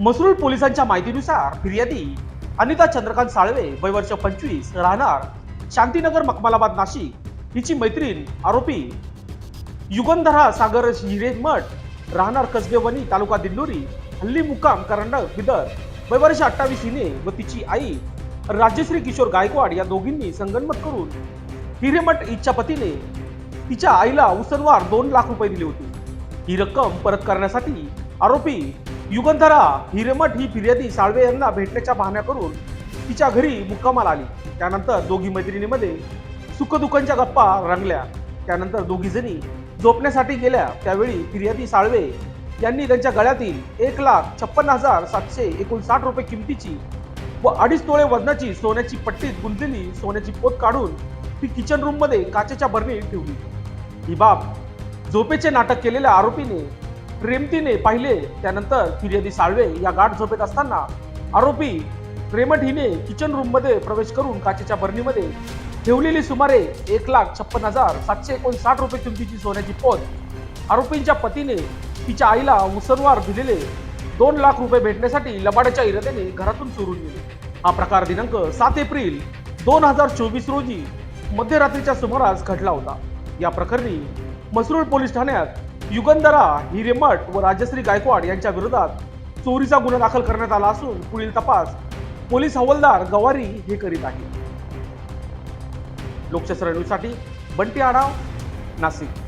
मसरूळ पोलिसांच्या माहितीनुसार फिर्यादी अनिता चंद्रकांत साळवे वय वर्ष पंचवीस राहणार शांतीनगर मकमालाबाद नाशिक. हिची मैत्रीण आरोपी युगंधरा सागर हिरेमठ राहणार कसबेवणी तालुका दिंडोरी हल्ली मुक्काम करंडक बिदर. वय वर्ष अठ्ठावीस हिने व तिची आई राज्यश्री किशोर गायकवाड या दोघींनी संगनमत करून हिरेमठ हिच्या पतीने तिच्या आईला उसनवार दोन लाख रुपये दिले होते. ही रक्कम परत करण्यासाठी आरोपी युगंधरा हिरमठ ही फिर्यादी साळवे यांना भेटण्याच्या बहाण्या करून तिच्या घरी मुक्कामाला आली. त्यानंतर दोघी मैत्रिणीमध्ये सुखदुःखांच्या गप्पा रंगल्या. त्यानंतर दोघी जणी झोपण्यासाठी गेल्या. त्यावेळी फिर्यादी साळवे यांनी त्यांच्या गळ्यातील एक लाख छप्पन्न हजार सातशे एकोणसाठ रुपये किमतीची व अडीच तोळे वजनाची सोन्याची पट्टीत गुंतलेली सोन्याची पोत काढून ती किचन रूममध्ये काचेच्या बरणीत ठेवली. ही बाब झोपेचे नाटक केलेल्या आरोपीने प्रेमतीने पाहिले त्यानंतर फिर्यादी साळवे या गाठ झोपेत असताना आरोपी रेमट हिने किचन रूममध्ये प्रवेश करून काचेच्या भरणीमध्ये ठेवलेली सुमारे एक लाख छप्पन हजार सातशे एकोणसाठ रुपये किमतीची सोन्याची पोत आरोपींच्या पतीने तिच्या आईला मुसनवार दिलेले दोन लाख रुपये भेटण्यासाठी लबाड्याच्या इराद्याने घरातून चोरून गेले हा प्रकार दिनांक सात एप्रिल दोन हजार चोवीस रोजी मध्यरात्रीच्या सुमारास घडला होता. या प्रकरणी मसरूळ पोलीस ठाण्यात युगंधरा हिरेमठ व राजश्री गायकवाड यांच्या विरोधात चोरीचा गुन्हा दाखल करण्यात आला असून पुढील तपास पोलीस हवालदार गवारी हे करीत आहेत. लोकशास्त्र न्यूजसाठी बंटी आढाव नाशिक.